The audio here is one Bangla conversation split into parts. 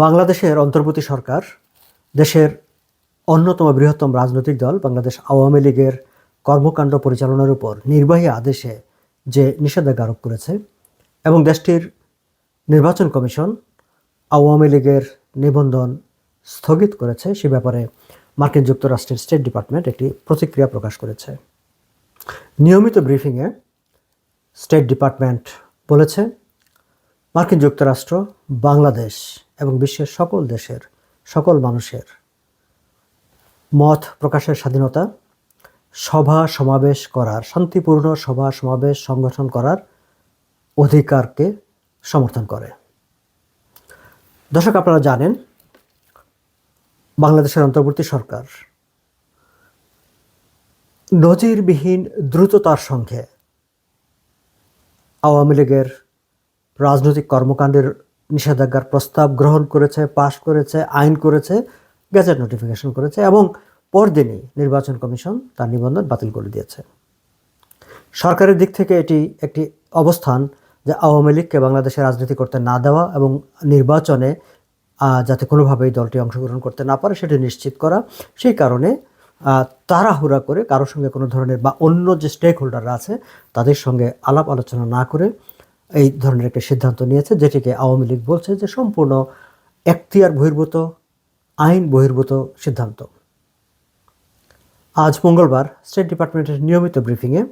বাংলাদেশের অন্তর্বর্তী সরকার, দেশের অন্যতম বৃহত্তম রাজনৈতিক দল, বাংলাদেশ আওয়ামী লীগের কর্মকাণ্ড পরিচালনার উপর নির্বাহী আদেশে যে নিষেধাজ্ঞা আরোপ করেছে এবং দেশটির নির্বাচন কমিশন আওয়ামী লীগের নিবন্ধন স্থগিত করেছে, সে ব্যাপারে মার্কিন যুক্তরাষ্ট্রের স্টেট ডিপার্টমেন্ট একটি প্রতিক্রিয়া প্রকাশ করেছে। নিয়মিত ব্রিফিংয়ে স্টেট ডিপার্টমেন্ট বলেছে, মার্কিন যুক্তরাষ্ট্র, বাংলাদেশ এবং বিশ্বের সকল দেশের, সকল মানুষের মত প্রকাশের স্বাধীনতা, সভা সমাবেশ করার, শান্তিপূর্ণ সভা সমাবেশ সংগঠন করার অধিকারকে সমর্থন করে। দর্শক, আপনারা জানেন, বাংলাদেশের অন্তর্বর্তী সরকার নজিরবিহীন দ্রুততার সঙ্গে আওয়ামী লীগের রাজনৈতিক কর্মকাণ্ডের নিষেধাজ্ঞার প্রস্তাব গ্রহণ করেছে, পাশ করেছে, আইন করেছে, গ্যাজেট নোটিফিকেশন করেছে এবং পরদিনই নির্বাচন কমিশন তার নিবন্ধন বাতিল করে দিয়েছে। সরকারের দিক থেকে এটি একটি অবস্থান যে আওয়ামী লীগকে বাংলাদেশে রাজনীতি করতে না দেওয়া এবং নির্বাচনে যাতে কোনোভাবেই দলটি অংশগ্রহণ করতে না পারে সেটি নিশ্চিত করা। সেই কারণে তাড়াহুড়া করে কারোর সঙ্গে কোনো ধরনের বা অন্য যে স্টেক হোল্ডাররা আছে, তাদের সঙ্গে আলাপ আলোচনা না করে এই ধরনের একটা সিদ্ধান্ত নিয়েছে, যেটিকে আওয়ামী লীগ বলছে যে সম্পূর্ণ এখতিয়ার বহির্ভূত, আইন বহির্ভূত সিদ্ধান্ত। আজ মঙ্গলবার স্টেট ডিপার্টমেন্টের নিয়মিত ব্রিফিংয়ে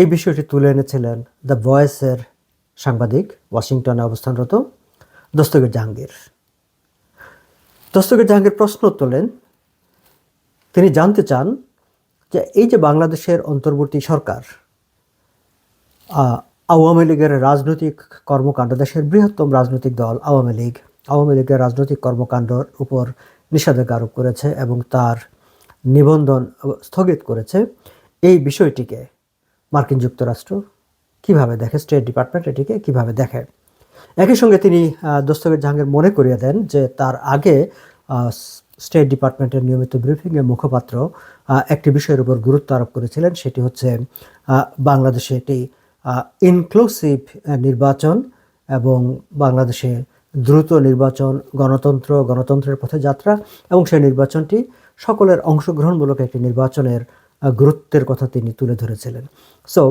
এই বিষয়টি তুলে এনেছিলেন দ্য ভয়েসের সাংবাদিক, ওয়াশিংটনে অবস্থানরত দস্তগীর জাহাঙ্গীর। দস্তগীর জাহাঙ্গীর প্রশ্ন তোলেন, তিনি জানতে চান যে এই যে বাংলাদেশের অন্তর্বর্তী সরকার আওয়ামী লীগের রাজনৈতিক কর্মকাণ্ড, দেশের বৃহত্তম রাজনৈতিক দল আওয়ামী লীগ, আওয়ামী লীগের রাজনৈতিক কর্মকাণ্ডর উপর নিষেধাজ্ঞা আরোপ করেছে এবং তার নিবন্ধন স্থগিত করেছে। এই বিষয়টিকে মার্কিন যুক্তরাষ্ট্র কীভাবে দেখে, স্টেট ডিপার্টমেন্ট এটিকে কীভাবে দেখে? একই সঙ্গে তিনি দস্তগীর জাহাঙ্গীর মনে করিয়ে দেন যে তার আগে স্টেট ডিপার্টমেন্টের নিয়মিত ব্রিফিংয়ে মুখপাত্র একটি বিষয়ের উপর গুরুত্ব আরোপ করেছিলেন, সেটি হচ্ছে বাংলাদেশে একটি ইনক্লুসিভ নির্বাচন এবং বাংলাদেশে দ্রুত নির্বাচন, গণতন্ত্র, গণতন্ত্রের পথে যাত্রা এবং সেই নির্বাচনটি সকলের অংশগ্রহণমূলক একটি নির্বাচনের গুরুত্বের কথা তিনি তুলে ধরেছিলেন। সো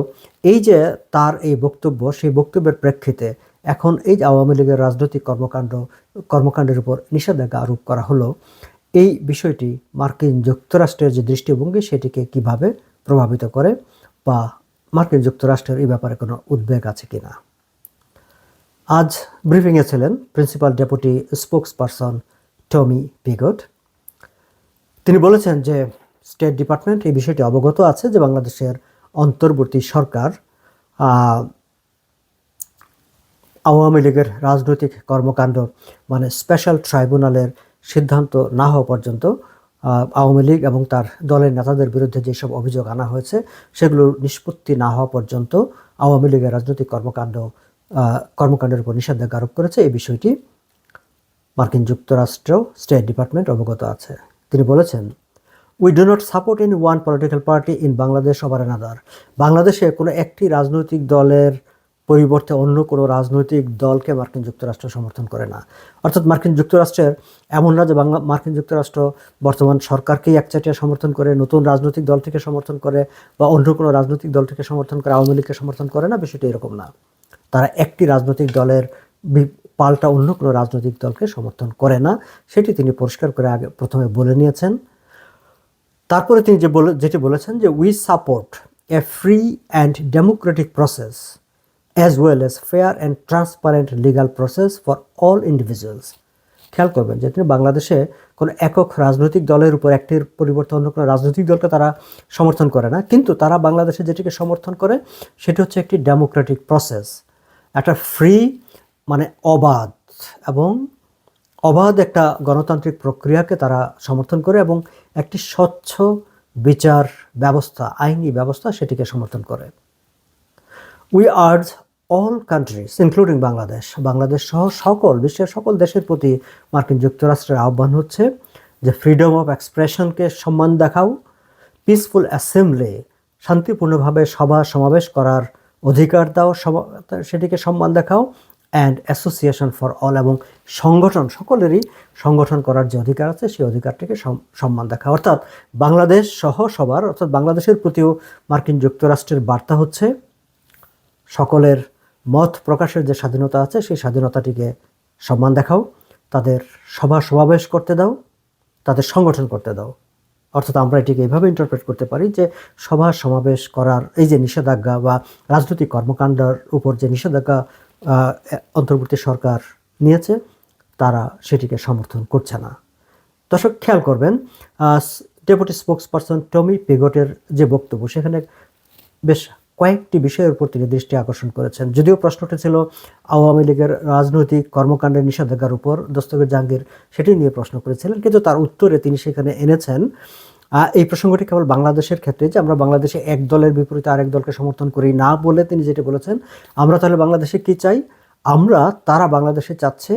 এই যে তার এই বক্তব্য, সেই বক্তব্যের প্রেক্ষিতে এখন এই আওয়ামী লীগের রাজনৈতিক কর্মকাণ্ড, কর্মকাণ্ডের উপর নিষেধাজ্ঞা আরোপ করা হলো, এই বিষয়টি মার্কিন যুক্তরাষ্ট্রের যে দৃষ্টিভঙ্গি, সেটিকে কীভাবে প্রভাবিত করে বা মার্কিন যুক্তরাষ্ট্রের এই ব্যাপারে কোনো উদ্বেগ আছে কিনা আজ ব্রিফিংয়ে ছিলেন principal deputy spokesperson Tommy Pigott. তিনি বলেছেন যে স্টেট ডিপার্টমেন্ট এই বিষয়টি অবগত আছে যে বাংলাদেশের অন্তর্বর্তী সরকার আওয়ামী লীগের রাজনৈতিক কর্মকাণ্ড মানে স্পেশাল ট্রাইব্যুনালের সিদ্ধান্ত না হওয়া পর্যন্ত আওয়ামী লীগ এবং তার দলের নেতাদের বিরুদ্ধে যেসব অভিযোগ আনা হয়েছে সেগুলোর নিষ্পত্তি না হওয়া পর্যন্ত আওয়ামী লীগের রাজনৈতিক কর্মকাণ্ড কর্মকাণ্ডের উপর নিষেধাজ্ঞা আরোপ করেছে। এই বিষয়টি মার্কিন যুক্তরাষ্ট্র স্টেট ডিপার্টমেন্ট অবগত আছে। তিনি বলেছেন we do not support in one political party in Bangladesh over another বাংলাদেশে কোনো একটি রাজনৈতিক দলের পরিবর্তে অন্য কোনো রাজনৈতিক দলকে মার্কিন যুক্তরাষ্ট্র সমর্থন করে না। অর্থাৎ মার্কিন যুক্তরাষ্ট্রের এমন না যে বাংলা মার্কিন যুক্তরাষ্ট্র বর্তমান সরকারকেই একচাটিয়া সমর্থন করে, নতুন রাজনৈতিক দলটিকে সমর্থন করে বা অন্য কোনো রাজনৈতিক দলটিকে সমর্থন করে, আওয়ামী লীগকে সমর্থন করে না, বিষয়টি এরকম না। তারা একটি রাজনৈতিক দলের পাল্টা অন্য কোনো রাজনৈতিক দলকে সমর্থন করে না, সেটি তিনি পরিষ্কার করে আগে প্রথমে বলে নিয়েছেন। তারপরে তিনি যে বলে যেটি বলেছেন যে we support a free and democratic process as well as fair and transparent legal process for all individuals খেয়াল করবেন যে তিনি বাংলাদেশে কোনো একক রাজনৈতিক দলের উপর একটির পরিবর্তে অন্য কোনো রাজনৈতিক দলকে তারা সমর্থন করে না। কিন্তু তারা বাংলাদেশে যেটিকে সমর্থন করে, সেটি হচ্ছে একটি ডেমোক্রেটিক প্রসেস একটা ফ্রি মানে অবাধ এবং অবাধ একটা গণতান্ত্রিক প্রক্রিয়াকে তারা সমর্থন করে এবং একটি স্বচ্ছ বিচার ব্যবস্থা, আইনি ব্যবস্থা সেটিকে সমর্থন করে। We urge all countries including Bangladesh Bangladesh সহ সকল, বিশ্বের সকল দেশের প্রতি মার্কিন যুক্তরাষ্ট্রের আহ্বান হচ্ছে যে ফ্রিডম অফ এক্সপ্রেশনকে সম্মান দেখাও পিসফুল অ্যাসেম্বলি শান্তিপূর্ণভাবে সভা সমাবেশ করার অধিকার দাও সেটিকে সম্মান দেখাও অ্যান্ড অ্যাসোসিয়েশন ফর অল এবং সংগঠন, সকলেরই সংগঠন করার যে অধিকার আছে, সেই অধিকারটিকে সম- সম্মান দেখা অর্থাৎ বাংলাদেশ সহ সবার, অর্থাৎ বাংলাদেশের প্রতিও মার্কিন যুক্তরাষ্ট্রের বার্তা হচ্ছে সকলের মত প্রকাশের যে স্বাধীনতা আছে, সেই স্বাধীনতাটিকে সম্মান দেখাও, তাদের সভা সমাবেশ করতে দাও, তাদের সংগঠন করতে দাও। অর্থাৎ আমরা এটিকে এইভাবে ইন্টারপ্রেট করতে পারি যে, সভা সমাবেশ করার এই যে নিষেধাজ্ঞা বা রাজনৈতিক কর্মকাণ্ডের উপর যে নিষেধাজ্ঞা অন্তর্বর্তী সরকার নিয়েছে, তারা সেটিকে সমর্থন করছে না। দর্শক, খেয়াল করবেন ডেপুটি স্পোক্স পারসন টমি পেগটের যে বক্তব্য, সেখানে বেশ কয়েকটি বিষয়ের উপর তিনি দৃষ্টি আকর্ষণ করেছেন। যদিও প্রশ্নটি ছিল, আওয়ামী লীগের রাজনৈতিক কর্মকাণ্ডের নিষেধাজ্ঞার উপর দস্তগীর জাহাঙ্গীর সেটি নিয়ে প্রশ্ন করেছিলেন, কিন্তু তার উত্তরে তিনি সেখানে এনেছেন এই প্রসঙ্গটি কেবল বাংলাদেশের ক্ষেত্রে যে আমরা বাংলাদেশে এক দলের বিপরীতে আরেক দলকে সমর্থন করি না বলে তিনি যেটি বলেছেন, আমরা তাহলে বাংলাদেশে কি চাই? আমরা, তারা বাংলাদেশে চাচ্ছে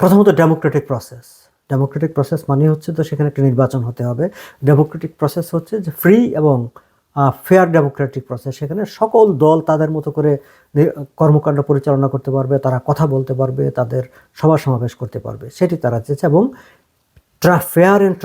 প্রথমত ডেমোক্রেটিক প্রসেস। ডেমোক্রেটিক প্রসেস মানে হচ্ছে তো সেখানে একটা নির্বাচন হতে হবে। ডেমোক্রেটিক প্রসেস হচ্ছে যে ফ্রি এবং ফেয়ার ডেমোক্রেটিক প্রসেস। সেখানে সকল দল তাদের মতো করে কর্মকাণ্ড পরিচালনা করতে পারবে, তারা কথা বলতে পারবে, তাদের সভা সমাবেশ করতে পারবে। সেটি তারা চেয়েছে এবং fair and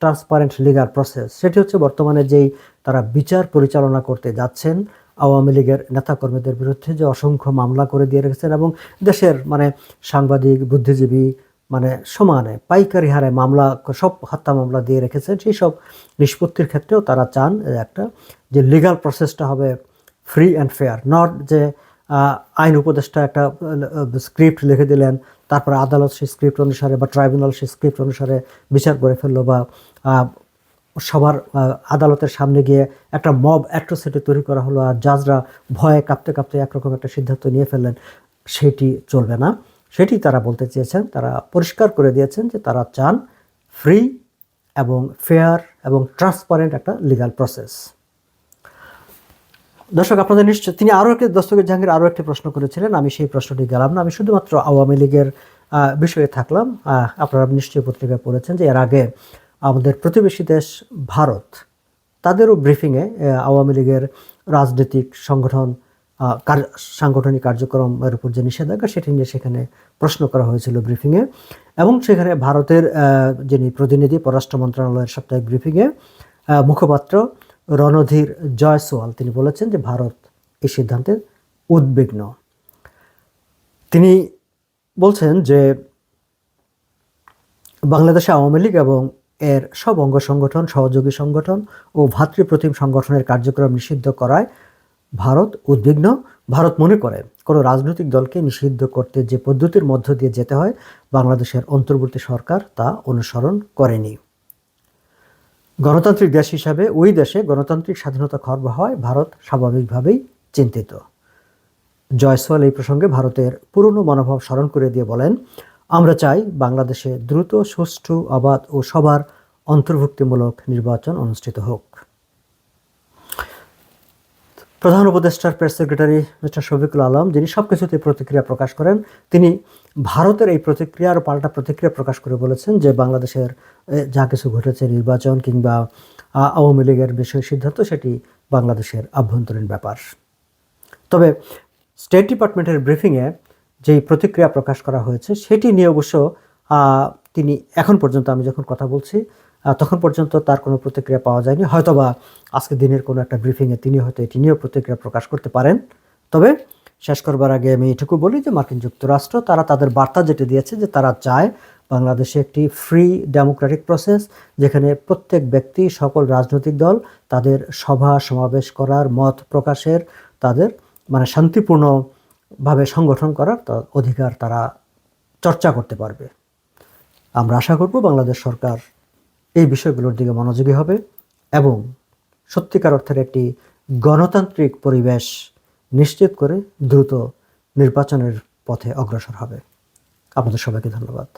transparent legal process সেটি হচ্ছে বর্তমানে যেই তারা বিচার পরিচালনা করতে যাচ্ছেন, আওয়ামী লীগের নেতাকর্মীদের বিরুদ্ধে যে অসংখ্য মামলা করে দিয়ে রেখেছেন এবং দেশের মানে সাংবাদিক, বুদ্ধিজীবী মানে সমানে পাইকারি হারে মামলা, সব হত্যা মামলা দিয়ে রেখেছেন সেই সব নিষ্পত্তির ক্ষেত্রেও তারা চান একটা যে লিগাল প্রসেসটা হবে ফ্রি অ্যান্ড ফেয়ার নট যে আইন উপদেষ্টা একটা স্ক্রিপ্ট লিখে দিলেন, তারপরে আদালত সেই স্ক্রিপ্ট অনুসারে বা ট্রাইব্যুনাল সেই স্ক্রিপ্ট অনুসারে বিচার করে ফেলল বা সবার আদালতের সামনে গিয়ে একটা মব অ্যাট্রোসিটি তৈরি করা হলো আর জাজরা ভয়ে কাঁপতে কাঁপতে একরকম একটা সিদ্ধান্ত নিয়ে ফেললেন, সেটি চলবে না। সেটি তারা বলতে চেয়েছেন, তারা পরিষ্কার করে দিয়েছেন যে তারা চান ফ্রি এবং ফেয়ার এবং ট্রান্সপারেন্ট একটা লিগাল প্রসেস দর্শক, আপনাদের নিশ্চয়, তিনি আরও একটি দস্তগীর জাহাঙ্গীর আরও একটি প্রশ্ন করেছিলেন, আমি সেই প্রশ্নটি গেলাম না, আমি শুধুমাত্র আওয়ামী লীগের বিষয়ে থাকলাম। আপনারা নিশ্চয়ই পত্রিকায় পড়েছেন যে এর আগে আমাদের প্রতিবেশী দেশ ভারত, তাদেরও ব্রিফিংয়ে আওয়ামী লীগের রাজনৈতিক সংগঠন সাংগঠনিক কার্যক্রমের উপর যে নিষেধাজ্ঞা, সেটি নিয়ে সেখানে প্রশ্ন করা হয়েছিল ব্রিফিংয়ে। এবং সেখানে ভারতের যিনি প্রতিনিধি, পররাষ্ট্র মন্ত্রণালয়ের সাপ্তাহিক ব্রিফিংয়ে মুখপাত্র রণধীর জয়সওয়াল, তিনি বলেছেন যে ভারত এই সিদ্ধান্তে উদ্বিগ্ন। তিনি বলছেন যে বাংলাদেশে আওয়ামী লীগ এবং এর সব অঙ্গ সংগঠন, সহযোগী সংগঠন ও ভাতৃপ্রতিম সংগঠনের কার্যক্রম নিষিদ্ধ করায় ভারত উদ্বিগ্ন, ভারত মনে করে কোনো রাজনৈতিক দলকে নিষিদ্ধ করতে যে পদ্ধতির মধ্য দিয়ে যেতে হয়, বাংলাদেশের অন্তর্বর্তী সরকার তা অনুসরণ করেনি। গণতান্ত্রিক দেশ হিসাবে ওই দেশে গণতান্ত্রিক স্বাধীনতা খর্ব হয়, ভারত স্বাভাবিকভাবেই চিন্তিত। জয়সওয়াল এই প্রসঙ্গে ভারতের পুরনো মনোভাব স্মরণ করে দিয়ে বলেন, আমরা চাই বাংলাদেশে দ্রুত, সুষ্ঠু, অবাধ ও সবার অন্তর্ভুক্তিমূলক নির্বাচন অনুষ্ঠিত হোক। প্রধান উপদেষ্টার press secretary mister Shafiqul Alam, যিনি সব কিছুতে প্রতিক্রিয়া প্রকাশ করেন, তিনি ভারতের এই প্রতিক্রিয়ার পাল্টা প্রতিক্রিয়া প্রকাশ করে বলেছেন যে বাংলাদেশের যা কিছু ঘটেছে নির্বাচন কিংবা আওয়ামী লীগের বিষয় সিদ্ধান্ত, সেটি বাংলাদেশের আভ্যন্তরীণ ব্যাপার। তবে স্টেট ডিপার্টমেন্টের ব্রিফিংয়ে যেই প্রতিক্রিয়া প্রকাশ করা হয়েছে, সেটি নিয়ে অবশ্য তিনি এখন পর্যন্ত আমি যখন কথা বলছি তখন পর্যন্ত তার কোনো প্রতিক্রিয়া পাওয়া যায়নি। হয়তোবা আজকে দিনের কোনো একটা ব্রিফিংয়ে তিনি হয়তো এটি নিয়েও প্রতিক্রিয়া প্রকাশ করতে পারেন। তবে শেষ করবার আগে আমি এটুকু বলি যে মার্কিন যুক্তরাষ্ট্র, তারা তাদের বার্তা যেটি দিয়েছে যে তারা চায় বাংলাদেশে একটি ফ্রি ডেমোক্রেটিক প্রসেস যেখানে প্রত্যেক ব্যক্তি, সকল রাজনৈতিক দল তাদের সভা সমাবেশ করার মত প্রকাশের, তাদের মানে শান্তিপূর্ণভাবে সংগঠন করার অধিকার তারা চর্চা করতে পারবে। আমরা আশা করব বাংলাদেশ সরকার এই বিষয়গুলোর দিকে মনোযোগী হবে এবং সত্যিকার অর্থের একটি গণতান্ত্রিক পরিবেশ নিশ্চিত করে দ্রুত নির্বাচনের পথে অগ্রসর হবে। আপনাদের সবাইকে ধন্যবাদ।